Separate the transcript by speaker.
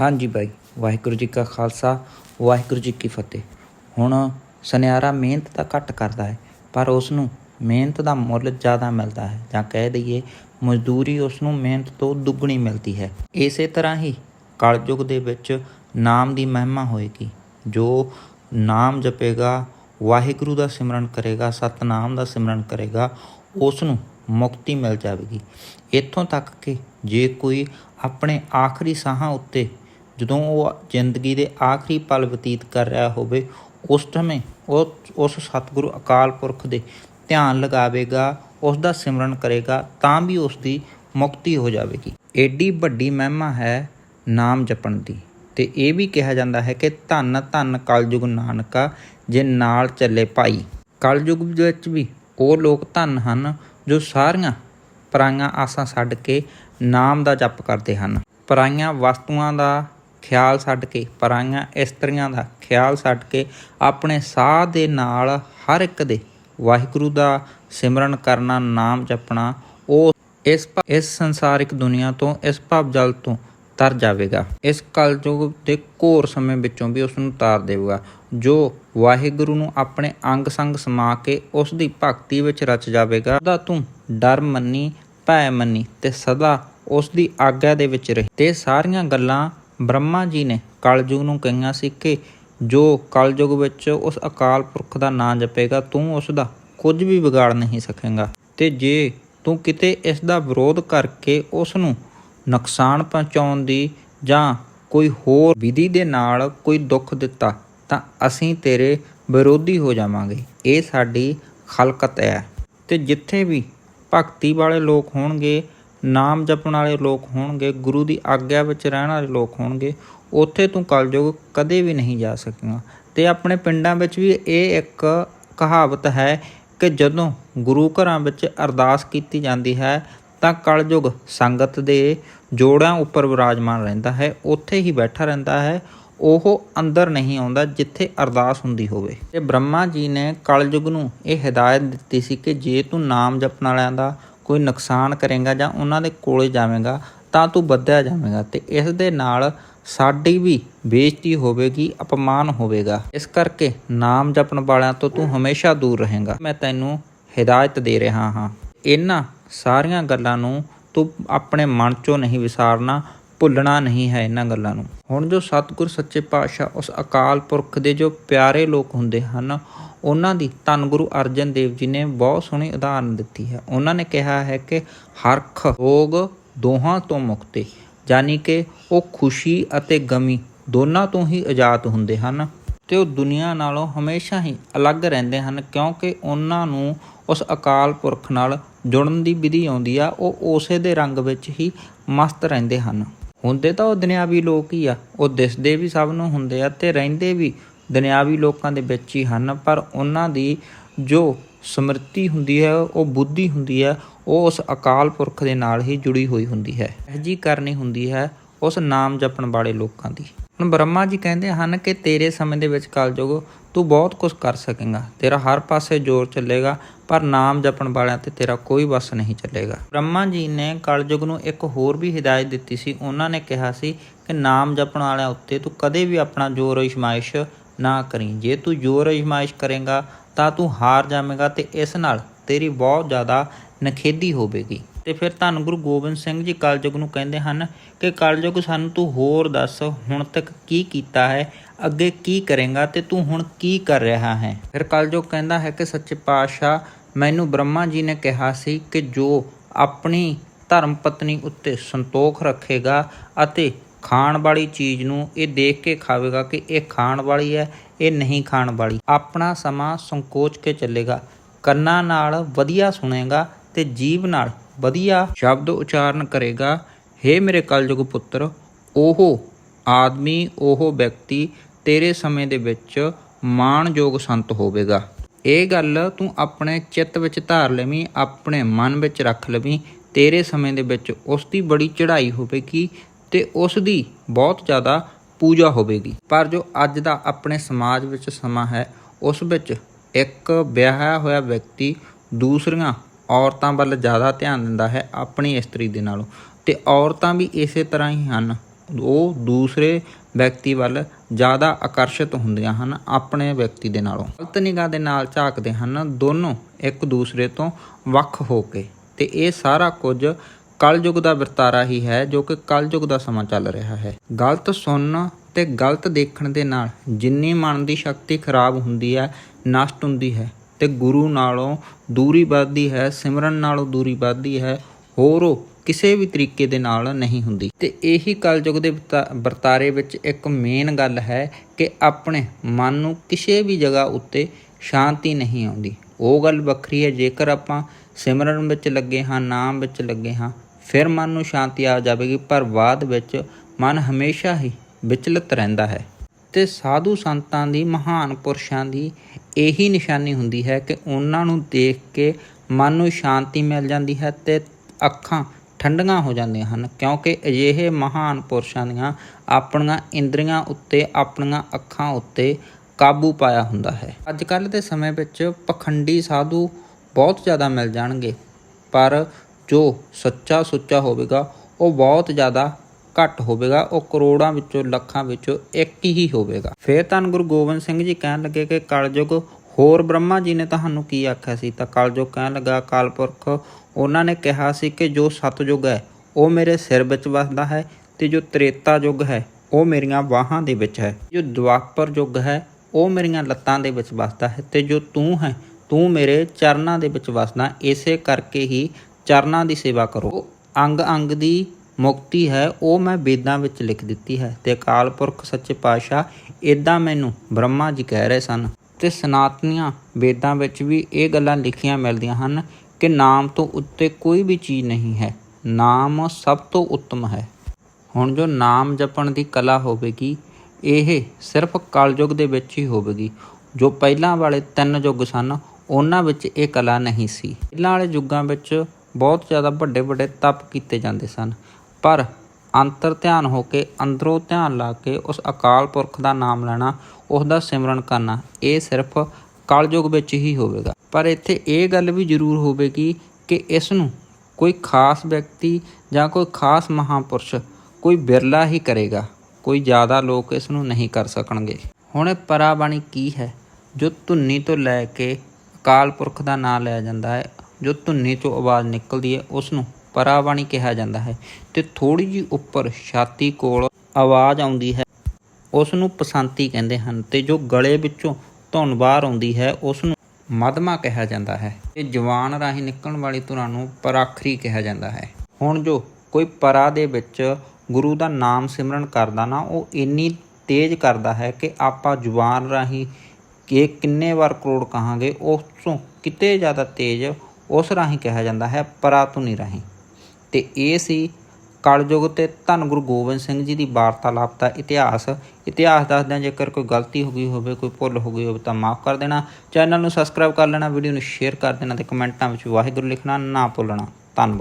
Speaker 1: ਹਾਂਜੀ ਬਾਈ, ਵਾਹਿਗੁਰੂ ਜੀ ਕਾ ਖਾਲਸਾ, ਵਾਹਿਗੁਰੂ ਜੀ ਕੀ ਫਤਿਹ। ਹੁਣ ਸੁਨਿਆਰਾ ਮਿਹਨਤ ਤਾਂ ਘੱਟ ਕਰਦਾ ਹੈ, ਪਰ ਉਸ ਨੂੰ ਮਿਹਨਤ ਦਾ ਮੁੱਲ ਜ਼ਿਆਦਾ ਮਿਲਦਾ ਹੈ। ਜਾਂ ਕਹਿ ਦਈਏ, ਮਜ਼ਦੂਰੀ ਉਸ ਨੂੰ ਮਿਹਨਤ ਤੋਂ ਦੁੱਗਣੀ ਮਿਲਦੀ ਹੈ। ਇਸੇ ਤਰ੍ਹਾਂ ਹੀ ਕਲਯੁਗ ਦੇ ਵਿੱਚ ਨਾਮ ਦੀ ਮਹਿਮਾ ਹੋਏਗੀ, ਜੋ ਨਾਮ ਜਪੇਗਾ, ਵਾਹਿਗੁਰੂ ਦਾ ਸਿਮਰਨ ਕਰੇਗਾ, ਸਤਨਾਮ ਦਾ ਸਿਮਰਨ ਕਰੇਗਾ ਉਸ ਨੂੰ ਮੁਕਤੀ ਮਿਲ ਜਾਵੇਗੀ। ਇੱਥੋਂ ਤੱਕ ਕਿ ਜੇ ਕੋਈ ਆਪਣੇ ਆਖਰੀ ਸਾਹਾਂ ਉੱਤੇ ਜਦੋਂ ਉਹ ਜ਼ਿੰਦਗੀ ਦੇ ਆਖਰੀ ਪਲ ਬਤੀਤ ਕਰ ਰਿਹਾ ਹੋਵੇ, ਉਸ ਸਮੇਂ ਉਹ ਉਸ ਸਤਿਗੁਰੂ ਅਕਾਲ ਪੁਰਖ ਦੇ ਧਿਆਨ ਲਗਾਵੇਗਾ ਉਸ ਦਾ ਸਿਮਰਨ ਕਰੇਗਾ, ਤਾਂ ਵੀ ਉਸ ਦੀ ਮੁਕਤੀ ਹੋ ਜਾਵੇਗੀ। ਏਡੀ ਵੱਡੀ ਮਹਿਮਾ ਹੈ ਨਾਮ ਜਪਣ ਦੀ ਤੇ ਇਹ ਵੀ ਕਿਹਾ ਜਾਂਦਾ ਹੈ ਕਿ ਧੰਨ ਧੰਨ ਕਲਯੁਗ ਨਾਨਕਾ, ਜੇ ਨਾਲ ਚੱਲੇ ਭਾਈ। ਕਲਯੁਗ ਵਿੱਚ ਵੀ ਉਹ ਲੋਕ ਧੰਨ ਹਨ ਜੋ ਸਾਰੀਆਂ ਪਰਾਈਆਂ ਆਸਾਂ ਛੱਡ ਕੇ ਨਾਮ ਦਾ ਜਪ ਕਰਦੇ ਹਨ। ਪਰਾਈਆਂ ਵਸਤੂਆਂ ਦਾ ਖਿਆਲ ਛੱਡ ਕੇ ਪਰਾਈਆਂ ਇਸਤਰੀਆਂ ਦਾ ਖਿਆਲ ਛੱਡ ਕੇ ਆਪਣੇ ਸਾਹ ਦੇ ਨਾਲ ਹਰ ਇੱਕ ਦੇ ਵਾਹਿਗੁਰੂ ਦਾ ਸਿਮਰਨ ਕਰਨਾ, ਨਾਮ ਜਪਣਾ, ਉਹ ਇਸ ਇਸ ਸੰਸਾਰਿਕ ਦੁਨੀਆ ਤੋਂ, ਇਸ ਭਵ ਜਲ ਤੋਂ ਤਰ ਜਾਵੇਗਾ। ਇਸ ਕਲਯੁਗ ਦੇ ਘੋਰ ਸਮੇਂ ਵਿੱਚੋਂ ਵੀ ਉਸ ਨੂੰ ਤਾਰ ਦੇਵੇਗਾ, ਜੋ ਵਾਹਿਗੁਰੂ ਨੂੰ ਆਪਣੇ ਅੰਗ ਸੰਗ ਸਮਾ ਕੇ ਉਸ ਦੀ ਭਗਤੀ ਵਿੱਚ ਰਚ ਜਾਵੇਗਾ। ਉਹਦਾ ਤੂੰ ਡਰ ਮੰਨੀ, ਭੈ ਮੰਨੀ ਤੇ ਸਦਾ ਉਸ ਦੀ ਆਗਿਆ ਦੇ ਵਿੱਚ ਰਹੇ। ਤੇ ਸਾਰੀਆਂ ਗੱਲਾਂ ਬ੍ਰਹਮਾ ਜੀ ਨੇ ਕਲਯੁਗ ਨੂੰ ਕਹੀਆਂ ਸੀ ਕਿ ਜੋ ਕਲਯੁਗ ਵਿੱਚ ਉਸ ਅਕਾਲ ਪੁਰਖ ਦਾ ਨਾਮ ਜਪੇਗਾ, ਤੂੰ ਉਸ ਦਾ ਕੁਝ ਵੀ ਵਿਗਾੜ ਨਹੀਂ ਸਕੇਗਾ। ਤੇ ਜੇ ਤੂੰ ਕਿਤੇ ਇਸ ਦਾ ਵਿਰੋਧ ਕਰਕੇ ਉਸ ਨੂੰ ਨੁਕਸਾਨ ਪਹੁੰਚਾਉਣ ਦੀ ਜਾਂ ਕੋਈ ਹੋਰ ਵਿਧੀ ਦੇ ਨਾਲ ਕੋਈ ਦੁੱਖ ਦਿੱਤਾ, ਤਾਂ ਅਸੀਂ ਤੇਰੇ ਵਿਰੋਧੀ ਹੋ ਜਾਵਾਂਗੇ। ਇਹ ਸਾਡੀ ਖਲਕਤ ਹੈ। ਤੇ ਜਿੱਥੇ ਵੀ ਭਗਤੀ ਵਾਲੇ ਲੋਕ ਹੋਣਗੇ ਨਾਮ ਜਪਣ ਵਾਲੇ ਲੋਕ ਹੋਣਗੇ, ਗੁਰੂ ਦੀ ਆਗਿਆ ਵਿੱਚ ਰਹਿਣ ਵਾਲੇ ਲੋਕ ਹੋਣਗੇ, ਉੱਥੇ ਤੂੰ ਕਲਯੁਗ ਕਦੇ ਵੀ ਨਹੀਂ ਜਾ ਸਕੇਗਾ। ਤੇ ਆਪਣੇ ਪਿੰਡਾਂ ਵਿੱਚ ਵੀ ਇਹ ਇੱਕ ਕਹਾਵਤ ਹੈ ਕਿ ਜਦੋਂ ਗੁਰੂ ਘਰਾਂ ਵਿੱਚ ਅਰਦਾਸ ਕੀਤੀ ਜਾਂਦੀ ਹੈ, ਤਾਂ ਕਲਯੁਗ ਸੰਗਤ ਦੇ ਜੋੜਾਂ ਉੱਪਰ ਵਿਰਾਜਮਾਨ ਰਹਿੰਦਾ ਹੈ, ਉੱਥੇ ਹੀ ਬੈਠਾ ਰਹਿੰਦਾ ਹੈ, ਉਹ ਅੰਦਰ ਨਹੀਂ ਆਉਂਦਾ ਜਿੱਥੇ ਅਰਦਾਸ ਹੁੰਦੀ ਹੋਵੇ। ਤੇ ਬ੍ਰਹਮਾ ਜੀ ਨੇ ਕਲਯੁਗ ਨੂੰ ਇਹ ਹਦਾਇਤ ਦਿੱਤੀ ਸੀ ਕਿ ਜੇ ਤੂੰ ਨਾਮ ਜਪਣ ਵਾਲਿਆਂ ਦਾ ਕੋਈ ਨੁਕਸਾਨ ਕਰੇਗਾ ਜਾਂ ਉਹਨਾਂ ਦੇ ਕੋਲੇ ਜਾਵੇਂਗਾ, ਤਾਂ ਤੂੰ ਬੱਧਿਆ ਜਾਵੇਂਗਾ ਤੇ ਇਸ ਦੇ ਨਾਲ ਸਾਡੀ ਵੀ ਬੇਇੱਜ਼ਤੀ ਹੋਵੇਗੀ, ਅਪਮਾਨ ਹੋਵੇਗਾ। ਇਸ ਕਰਕੇ ਨਾਮ ਜਪਣ ਵਾਲਿਆਂ ਤੋਂ ਤੂੰ ਹਮੇਸ਼ਾ ਦੂਰ ਰਹੇਗਾ। ਮੈਂ ਤੈਨੂੰ ਹਦਾਇਤ ਦੇ ਰਿਹਾ ਹਾਂ। ਇਹਨਾਂ ਸਾਰੀਆਂ ਗੱਲਾਂ ਨੂੰ ਤੂੰ ਆਪਣੇ ਮਨ ਚੋਂ ਨਹੀਂ ਵਿਸਾਰਨਾ, ਭੁੱਲਣਾ ਨਹੀਂ ਹੈ ਇਹਨਾਂ ਗੱਲਾਂ ਨੂੰ। ਹੁਣ ਜੋ ਸਤਿਗੁਰ, ਸੱਚੇ ਪਾਤਸ਼ਾਹ, ਉਸ ਅਕਾਲ ਪੁਰਖ ਦੇ ਜੋ ਪਿਆਰੇ ਲੋਕ ਹੁੰਦੇ ਹਨ ਉਹਨਾਂ ਦੀ ਧੰਨ ਗੁਰੂ ਅਰਜਨ ਦੇਵ ਜੀ ਨੇ ਬਹੁਤ ਸੋਹਣੀ ਉਦਾਹਰਨ ਦਿੱਤੀ ਹੈ। ਉਹਨਾਂ ਨੇ ਕਿਹਾ ਹੈ ਕਿ ਹਰਖ ਰੋਗ ਦੋਹਾਂ ਤੋਂ ਮੁਕਤੇ ਯਾਨੀ ਕਿ ਉਹ ਖੁਸ਼ੀ ਅਤੇ ਗਮੀ ਦੋਨਾਂ ਤੋਂ ਹੀ ਆਜ਼ਾਦ ਹੁੰਦੇ ਹਨ ਤੇ ਉਹ ਦੁਨੀਆ ਨਾਲੋਂ ਹਮੇਸ਼ਾ ਹੀ ਅਲੱਗ ਰਹਿੰਦੇ ਹਨ ਕਿਉਂਕਿ ਉਹਨਾਂ ਨੂੰ ਉਸ ਅਕਾਲ ਪੁਰਖ ਨਾਲ ਜੁੜਨ ਦੀ ਵਿਧੀ ਆਉਂਦੀ ਆ, ਉਹ ਉਸੇ ਦੇ ਰੰਗ ਵਿੱਚ ਹੀ ਮਸਤ ਰਹਿੰਦੇ ਹਨ। ਹੁੰਦੇ ਤਾਂ ਉਹ ਦੁਨਿਆਵੀ ਲੋਕ ਹੀ ਆ, ਉਹ ਦਿਸਦੇ ਵੀ ਸਭ ਨੂੰ ਹੁੰਦੇ ਆ ਤੇ ਰਹਿੰਦੇ ਵੀ ਦੁਨਿਆਵੀ ਲੋਕਾਂ ਦੇ ਵਿੱਚ ਹੀ ਹਨ, ਪਰ ਉਹਨਾਂ ਦੀ ਜੋ ਸਮਰਤੀ ਹੁੰਦੀ ਹੈ, ਉਹ ਬੁੱਧੀ ਹੁੰਦੀ ਹੈ, ਉਹ ਉਸ ਅਕਾਲ ਪੁਰਖ ਦੇ ਨਾਲ ਹੀ ਜੁੜੀ ਹੋਈ ਹੁੰਦੀ ਹੈ। ਇਹ ਜੀ ਕਰਨੀ ਹੁੰਦੀ ਹੈ ਉਸ ਨਾਮ ਜਪਣ ਵਾਲੇ ਲੋਕਾਂ ਦੀ। ਹੁਣ ਬ੍ਰਹਮਾ ਜੀ ਕਹਿੰਦੇ ਹਨ ਕਿ ਤੇਰੇ ਸਮੇਂ ਦੇ ਵਿੱਚ ਕਲਯੁਗ, ਤੂੰ ਬਹੁਤ ਕੁਝ ਕਰ ਸਕੇਗਾ। ਤੇਰਾ ਹਰ ਪਾਸੇ ਜ਼ੋਰ ਚੱਲੇਗਾ, ਪਰ ਨਾਮ ਜਪਣ ਵਾਲਿਆਂ ਤੇ ਤੇਰਾ ਕੋਈ ਵਸ ਨਹੀਂ ਚੱਲੇਗਾ। ਬ੍ਰਹਮਾ ਜੀ ਨੇ ਕਲਯੁਗ ਨੂੰ ਇੱਕ ਹੋਰ ਵੀ ਹਿਦਾਇਤ ਦਿੱਤੀ ਸੀ। ਉਹਨਾਂ ਨੇ ਕਿਹਾ ਸੀ ਕਿ ਨਾਮ ਜਪਣ ਵਾਲਿਆਂ ਉੱਤੇ ਤੂੰ ਕਦੇ ਵੀ ਆਪਣਾ ਜ਼ੋਰ ਅਜ਼ਮਾਇਸ਼ ਨਾ ਕਰੀ। ਜੇ ਤੂੰ ਜ਼ੋਰ ਅਜ਼ਮਾਇਸ਼ ਕਰੇਗਾ, ਤਾਂ ਤੂੰ ਹਾਰ ਜਾਵੇਂਗਾ ਤੇ ਇਸ ਨਾਲ ਤੇਰੀ ਬਹੁਤ ਜ਼ਿਆਦਾ ਨਖੇਦੀ ਹੋਵੇਗੀ। ਤੇ ਫਿਰ ਧੰਨ ਗੁਰੂ ਗੋਬਿੰਦ ਸਿੰਘ ਜੀ ਕਲਯੁਗ ਨੂੰ ਕਹਿੰਦੇ ਹਨ ਕਿ ਕਲਯੁਗ ਸਾਨੂੰ ਤੂੰ ਹੋਰ ਦੱਸ, ਹੁਣ ਤੱਕ ਕੀ ਕੀਤਾ ਹੈ, ਅੱਗੇ ਕੀ ਕਰੇਗਾ ਤੇ ਤੂੰ ਹੁਣ ਕੀ ਕਰ ਰਿਹਾ ਹੈ? ਫਿਰ ਕਲਯੁਗ ਕਹਿੰਦਾ ਹੈ ਕਿ ਸੱਚੇ ਪਾਤਸ਼ਾਹ, ਮੈਨੂੰ ਬ੍ਰਹਮਾ ਜੀ ਨੇ ਕਿਹਾ ਸੀ ਕਿ ਜੋ ਆਪਣੀ ਧਰਮ ਪਤਨੀ ਉੱਤੇ ਸੰਤੋਖ ਰੱਖੇਗਾ ਅਤੇ ਖਾਣ ਵਾਲੀ ਚੀਜ਼ ਨੂੰ ਇਹ ਦੇਖ ਕੇ ਖਾਵੇਗਾ ਕਿ ਇਹ ਖਾਣ ਵਾਲੀ ਹੈ, ਇਹ ਨਹੀਂ ਖਾਣ ਵਾਲੀ। ਆਪਣਾ ਸਮਾਂ ਸੰਕੋਚ ਕੇ ਚੱਲੇਗਾ। ਕੰਨਾਂ ਨਾਲ ਵਧੀਆ ਸੁਣੇਗਾ ਤੇ ਜੀਭ ਨਾਲ ਵਧੀਆ ਸ਼ਬਦ ਉਚਾਰਨ ਕਰੇਗਾ। हे ਮੇਰੇ ਕਲਯੁਗ ਪੁੱਤਰ, ਉਹ ਆਦਮੀ, ਉਹ ਵਿਅਕਤੀ ਤੇਰੇ ਸਮੇਂ ਦੇ ਵਿੱਚ ਮਾਣਯੋਗ ਸੰਤ ਹੋਵੇਗਾ। ਇਹ ਗੱਲ ਤੂੰ ਆਪਣੇ ਚਿੱਤ ਵਿੱਚ ਧਾਰ ਲਵੀਂ, ਆਪਣੇ ਮਨ ਵਿੱਚ ਰੱਖ ਲਵੀਂ। ਤੇਰੇ ਸਮੇਂ ਦੇ ਵਿੱਚ ਉਸ ਦੀ ਬੜੀ ਚੜ੍ਹਾਈ ਹੋਵੇਗੀ। ਤੇ ਉਸ ਦੀ ਬਹੁਤ ਜ਼ਿਆਦਾ ਪੂਜਾ ਹੋਵੇਗੀ। ਪਰ ਜੋ ਅੱਜ ਦਾ ਆਪਣੇ ਸਮਾਜ ਵਿੱਚ ਸਮਾਂ ਹੈ, ਉਸ ਵਿੱਚ ਇੱਕ ਵਿਆਹਿਆ ਹੋਇਆ ਵਿਅਕਤੀ ਦੂਸਰੀਆਂ ਔਰਤਾਂ ਵੱਲ ਜ਼ਿਆਦਾ ਧਿਆਨ ਦਿੰਦਾ ਹੈ ਆਪਣੀ ਇਸਤਰੀ ਦੇ ਨਾਲੋਂ ਤੇ ਔਰਤਾਂ ਵੀ ਇਸੇ ਤਰ੍ਹਾਂ ਹੀ ਹਨ। ਉਹ ਦੂਸਰੇ ਵਿਅਕਤੀ ਵੱਲ ਜ਼ਿਆਦਾ ਆਕਰਸ਼ਿਤ ਹੁੰਦੀਆਂ ਹਨ ਆਪਣੇ ਵਿਅਕਤੀ ਦੇ ਨਾਲੋਂ। ਗਲਤ ਨਿਗਾਹ ਦੇ ਨਾਲ ਝਾਕਦੇ ਹਨ, ਦੋਨੋਂ ਇੱਕ ਦੂਸਰੇ ਤੋਂ ਵੱਖ ਹੋ ਕੇ ਤੇ ਇਹ ਸਾਰਾ ਕੁਝ ਕਲਯੁਗ ਦਾ ਵਰਤਾਰਾ ਹੀ ਹੈ ਜੋ ਕਿ ਕਲਯੁਗ ਦਾ ਸਮਾਂ ਚੱਲ ਰਿਹਾ ਹੈ। ਗਲਤ ਸੁਣਨ ਤੇ ਗਲਤ ਦੇਖਣ ਦੇ ਨਾਲ ਜਿੰਨੀ ਮਨ ਦੀ ਸ਼ਕਤੀ ਖਰਾਬ ਹੁੰਦੀ ਹੈ, ਨਸ਼ਟ ਹੁੰਦੀ ਹੈ ਤੇ ਗੁਰੂ ਨਾਲੋਂ ਦੂਰੀ ਵੱਧਦੀ ਹੈ, ਸਿਮਰਨ ਨਾਲੋਂ ਦੂਰੀ ਵੱਧਦੀ ਹੈ, ਹੋਰ ਉਹ ਕਿਸੇ ਵੀ ਤਰੀਕੇ ਦੇ ਨਾਲ ਨਹੀਂ ਹੁੰਦੀ। ਤੇ ਇਹੀ ਕਲਯੁਗ ਦੇ ਵਰਤਾ- ਵਰਤਾਰੇ ਵਿੱਚ ਇੱਕ ਮੇਨ ਗੱਲ ਹੈ ਕਿ ਆਪਣੇ ਮਨ ਨੂੰ ਕਿਸੇ ਵੀ ਜਗ੍ਹਾ ਉੱਤੇ ਸ਼ਾਂਤੀ ਨਹੀਂ ਆਉਂਦੀ। ਉਹ ਗੱਲ ਵੱਖਰੀ ਹੈ, ਜੇਕਰ ਆਪਾਂ ਸਿਮਰਨ ਵਿੱਚ ਲੱਗੇ ਹਾਂ, ਨਾਮ ਵਿੱਚ ਲੱਗੇ ਹਾਂ ਫਿਰ ਮਨ ਨੂੰ ਸ਼ਾਂਤੀ ਆ ਜਾਵੇਗੀ, ਪਰ ਬਾਅਦ ਵਿੱਚ ਮਨ ਹਮੇਸ਼ਾ ਹੀ ਵਿਚਲਿਤ ਰਹਿੰਦਾ ਹੈ। ਤੇ ਸਾਧੂ ਸੰਤਾਂ ਦੀ, ਮਹਾਨ ਪੁਰਸ਼ਾਂ ਦੀ ਇਹੀ ਨਿਸ਼ਾਨੀ ਹੁੰਦੀ ਹੈ ਕਿ ਉਹਨਾਂ ਨੂੰ ਦੇਖ ਕੇ ਮਨ ਨੂੰ ਸ਼ਾਂਤੀ ਮਿਲ ਜਾਂਦੀ ਹੈ ਤੇ ਅੱਖਾਂ ਠੰਡੀਆਂ ਹੋ ਜਾਂਦੀਆਂ ਹਨ, ਕਿਉਂਕਿ ਅਜਿਹੇ ਮਹਾਨ ਪੁਰਸ਼ਾਂ ਦੀਆਂ ਆਪਣੀਆਂ ਇੰਦਰੀਆਂ ਉੱਤੇ, ਆਪਣੀਆਂ ਅੱਖਾਂ ਉੱਤੇ ਕਾਬੂ ਪਾਇਆ ਹੁੰਦਾ ਹੈ। ਅੱਜ ਕੱਲ੍ਹ ਦੇ ਸਮੇਂ ਵਿੱਚ ਪਖੰਡੀ ਸਾਧੂ ਬਹੁਤ ਜ਼ਿਆਦਾ ਮਿਲ ਜਾਣਗੇ, ਪਰ ਜੋ ਸੱਚਾ ਸੁੱਚਾ ਹੋਵੇਗਾ, ਉਹ ਬਹੁਤ ਜ਼ਿਆਦਾ ਘੱਟ ਹੋਵੇਗਾ, ਉਹ ਕਰੋੜਾਂ ਵਿੱਚੋਂ ਲੱਖਾਂ ਵਿੱਚੋਂ ਇੱਕ ਹੀ ਹੋਵੇਗਾ। ਫਿਰ ਤਾਂ ਗੁਰੂ ਗੋਬਿੰਦ ਸਿੰਘ ਜੀ ਕਹਿਣ ਲੱਗੇ ਕਿ ਕਲਯੁਗ, ਹੋਰ ਬ੍ਰਹਮਾ ਜੀ ਨੇ ਤੁਹਾਨੂੰ ਕੀ ਆਖਿਆ ਸੀ? ਤਾਂ ਕਲਯੁਗ ਕਹਿਣ ਲੱਗਾ, ਅਕਾਲ ਪੁਰਖ, ਉਹਨਾਂ ਨੇ ਕਿਹਾ ਸੀ ਕਿ ਜੋ ਸਤਯੁਗ ਹੈ, ਉਹ ਮੇਰੇ ਸਿਰ ਵਿੱਚ ਵਸਦਾ ਹੈ ਤੇ ਜੋ ਤ੍ਰੇਤਾ ਯੁੱਗ ਹੈ, ਉਹ ਮੇਰੀਆਂ ਬਾਹਾਂ ਦੇ ਵਿੱਚ ਹੈ। ਜੋ ਦੁਆਪਰ ਯੁੱਗ ਹੈ, ਉਹ ਮੇਰੀਆਂ ਲੱਤਾਂ ਦੇ ਵਿੱਚ ਵਸਦਾ ਹੈ ਤੇ ਜੋ ਤੂੰ ਹੈ, ਤੂੰ ਮੇਰੇ ਚਰਨਾਂ ਦੇ ਵਿੱਚ ਵਸਦਾ। ਇਸੇ ਕਰਕੇ ਹੀ ਚਰਨਾਂ ਦੀ ਸੇਵਾ ਕਰੋ। ਅੰਗ ਅੰਗ ਦੀ ਮੁਕਤੀ ਹੈ, ਉਹ ਮੈਂ ਵੇਦਾਂ ਵਿੱਚ ਲਿਖ ਦਿੱਤੀ ਹੈ। ਤੇ ਅਕਾਲ ਪੁਰਖ, ਸੱਚੇ ਪਾਤਸ਼ਾਹ ਇਦਾਂ ਮੈਨੂੰ ਬ੍ਰਹਮਾ ਜੀ ਕਹਿ ਰਹੇ ਸਨ। ਤੇ ਸਨਾਤਨੀਆਂ ਵੇਦਾਂ ਵਿੱਚ ਵੀ ਇਹ ਗੱਲਾਂ ਲਿਖੀਆਂ ਮਿਲਦੀਆਂ ਹਨ ਕਿ ਨਾਮ ਤੋਂ ਉੱਤੇ ਕੋਈ ਵੀ ਚੀਜ਼ ਨਹੀਂ ਹੈ। ਨਾਮ ਸਭ ਤੋਂ ਉੱਤਮ ਹੈ। ਹੁਣ ਜੋ ਨਾਮ ਜਪਣ ਦੀ ਕਲਾ ਹੋਵੇਗੀ, ਇਹ ਸਿਰਫ ਕਲਯੁਗ ਦੇ ਵਿੱਚ ਹੀ ਹੋਵੇਗੀ। ਜੋ ਪਹਿਲਾਂ ਵਾਲੇ ਤਿੰਨ ਯੁੱਗ ਸਨ, ਉਹਨਾਂ ਵਿੱਚ ਇਹ ਕਲਾ ਨਹੀਂ ਸੀ। ਪਹਿਲਾਂ ਵਾਲੇ ਯੁੱਗਾਂ ਵਿੱਚ ਬਹੁਤ ਜ਼ਿਆਦਾ ਵੱਡੇ ਵੱਡੇ ਤਪ ਕੀਤੇ ਜਾਂਦੇ ਸਨ। ਪਰ ਅੰਤਰ ਧਿਆਨ ਹੋ ਕੇ ਅੰਦਰੋਂ ਧਿਆਨ ਲਾ ਕੇ ਉਸ ਅਕਾਲ ਪੁਰਖ ਦਾ ਨਾਮ ਲੈਣਾ ਉਸ ਦਾ ਸਿਮਰਨ ਕਰਨਾ, ਇਹ ਸਿਰਫ ਕਲਯੁਗ ਵਿੱਚ ਹੀ ਹੋਵੇਗਾ। ਪਰ ਇੱਥੇ ਇਹ ਗੱਲ ਵੀ ਜ਼ਰੂਰ ਹੋਵੇਗੀ ਕਿ ਇਸ ਨੂੰ ਕੋਈ ਖਾਸ ਵਿਅਕਤੀ ਜਾਂ ਕੋਈ ਖਾਸ ਮਹਾਪੁਰਸ਼ ਕੋਈ ਬਿਰਲਾ ਹੀ ਕਰੇਗਾ। ਕੋਈ ਜ਼ਿਆਦਾ ਲੋਕ ਇਸ ਨੂੰ ਨਹੀਂ ਕਰ ਸਕਣਗੇ। ਹੁਣ ਇਹ ਪਰਾਬਾਣੀ ਕੀ ਹੈ ਜੋ ਧੁੰਨੀ ਤੋਂ ਲੈ ਕੇ ਅਕਾਲ ਪੁਰਖ ਦਾ ਨਾਮ ਲਿਆ ਜਾਂਦਾ ਹੈ? ਜੋ ਧੁੰਨੀ ਤੋਂ ਆਵਾਜ਼ ਨਿਕਲਦੀ ਹੈ ਉਸ ਨੂੰ ਪਰਾਬਾਣੀ ਕਿਹਾ ਜਾਂਦਾ ਹੈ ਤੇ ਥੋੜੀ ਜੀ ਉੱਪਰ ਛਾਤੀ ਕੋਲ ਆਵਾਜ਼ ਆਉਂਦੀ ਹੈ। ਉਸ ਨੂੰ ਪਸੰਤੀ ਕਹਿੰਦੇ ਹਨ ਤੇ ਜੋ ਗਲੇ ਵਿੱਚੋਂ ਧੁਨ ਬਾਹਰ ਆਉਂਦੀ ਹੈ ਉਸ ਨੂੰ ਮਧਮਾ ਕਿਹਾ ਜਾਂਦਾ ਹੈ। ਤੇ ਜਵਾਨ ਰਾਹੀਂ ਨਿਕਲਣ ਵਾਲੀ ਧੁਨਾਂ ਨੂੰ ਪਰਾਖਰੀ ਕਿਹਾ ਜਾਂਦਾ ਹੈ। ਹੁਣ ਜੋ ਕੋਈ ਪਰਾ ਦੇ ਵਿੱਚ ਗੁਰੂ ਦਾ ਨਾਮ ਸਿਮਰਨ ਕਰਦਾ ਨਾ, ਉਹ ਇੰਨੀ ਤੇਜ਼ ਕਰਦਾ ਹੈ ਕਿ ਆਪਾਂ ਜ਼ੁਬਾਨ ਰਾਹੀਂ ਕਿ ਕਿੰਨੇ ਵਾਰ ਕਰੋੜ ਕਹਾਂਗੇ, ਉਸ ਤੋਂ ਕਿਤੇ ਜ਼ਿਆਦਾ ਤੇਜ਼ ਉਸ ਰਾਹੀਂ ਕਿਹਾ ਜਾਂਦਾ ਹੈ ਪਰਾ ਰਾਹੀਂ। ਤੇ ਇਹ ਸੀ ਕਲਯੁਗ ਤੇ ਧੰਨ ਗੁਰੂ ਗੋਬਿੰਦ ਸਿੰਘ ਜੀ ਦੀ ਵਾਰਤਾਲਾਪ ਦਾ ਇਤਿਹਾਸ। ਇਤਿਹਾਸ ਦੱਸਦਿਆਂ ਜੇਕਰ ਕੋਈ ਗਲਤੀ ਹੋ ਗਈ ਹੋਵੇ, ਕੋਈ ਭੁੱਲ ਹੋ ਗਈ ਹੋਵੇ ਤਾਂ ਮਾਫ ਕਰ ਦੇਣਾ। ਚੈਨਲ ਨੂੰ ਸਬਸਕ੍ਰਾਈਬ ਕਰ ਲੈਣਾ, ਵੀਡੀਓ ਨੂੰ ਸ਼ੇਅਰ ਕਰ ਦੇਣਾ ਤੇ ਕਮੈਂਟਾਂ ਵਿੱਚ ਵਾਹਿਗੁਰੂ ਲਿਖਣਾ ਨਾ ਭੁੱਲਣਾ। ਧੰਨਵਾਦ।